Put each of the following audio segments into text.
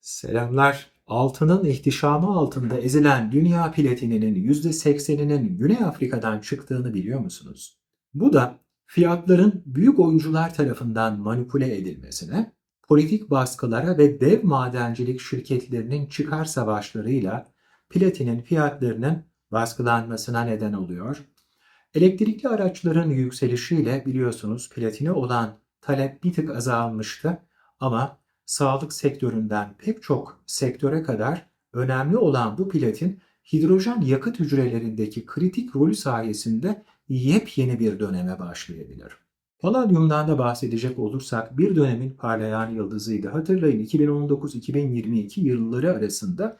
Selamlar. Altının ihtişamı altında ezilen dünya platininin %80'inin Güney Afrika'dan çıktığını biliyor musunuz? Bu da fiyatların büyük oyuncular tarafından manipüle edilmesine, politik baskılara ve dev madencilik şirketlerinin çıkar savaşlarıyla platinin fiyatlarının baskılanmasına neden oluyor. Elektrikli araçların yükselişiyle biliyorsunuz platine olan talep bir tık azalmıştı ama sağlık sektöründen pek çok sektöre kadar önemli olan bu platin hidrojen yakıt hücrelerindeki kritik rolü sayesinde yepyeni bir döneme başlayabilir. Palladium'dan da bahsedecek olursak bir dönemin parlayan yıldızıydı. Hatırlayın 2019-2022 yılları arasında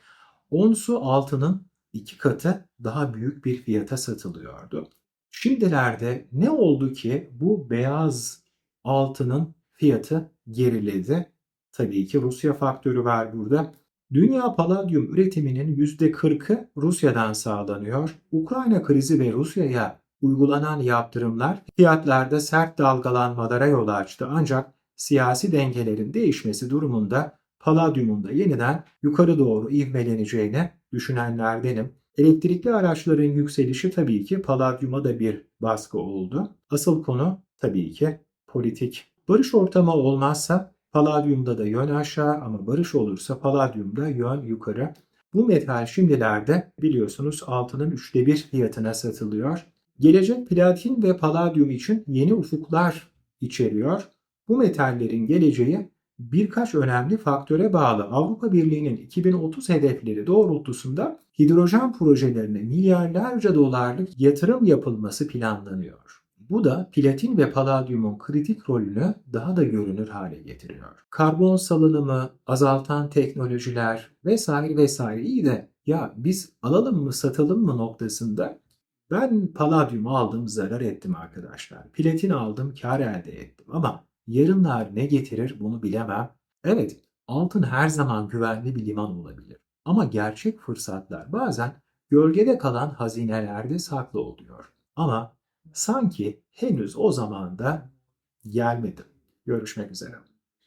onsu altının iki katı daha büyük bir fiyata satılıyordu. Şimdilerde ne oldu ki bu beyaz altının fiyatı geriledi? Tabii ki Rusya faktörü var burada. Dünya paladyum üretiminin %40'ı Rusya'dan sağlanıyor. Ukrayna krizi ve Rusya'ya uygulanan yaptırımlar fiyatlarda sert dalgalanmalara yol açtı. Ancak siyasi dengelerin değişmesi durumunda paladyumun da yeniden yukarı doğru ivmeleneceğini düşünenlerdenim. Elektrikli araçların yükselişi tabii ki paladyuma da bir baskı oldu. Asıl konu tabii ki politik. Barış ortamı olmazsa paladyumda da yön aşağı ama barış olursa paladyumda yön yukarı. Bu metal şimdilerde biliyorsunuz altının üçte bir fiyatına satılıyor. Gelecek platin ve paladyum için yeni ufuklar içeriyor. Bu metallerin geleceği birkaç önemli faktöre bağlı. Avrupa Birliği'nin 2030 hedefleri doğrultusunda hidrojen projelerine milyarlarca dolarlık yatırım yapılması planlanıyor. Bu da platin ve paladyumun kritik rolünü daha da görünür hale getiriyor. Karbon salınımı azaltan teknolojiler vesaire vesaire iyi de ya biz alalım mı satalım mı noktasında ben paladyum aldım zarar ettim arkadaşlar. Platin aldım kar elde ettim ama yarınlar ne getirir bunu bilemem. Evet altın her zaman güvenli bir liman olabilir. Ama gerçek fırsatlar bazen gölgede kalan hazinelerde saklı oluyor. Ama sanki henüz o zamanda gelmedi. Görüşmek üzere.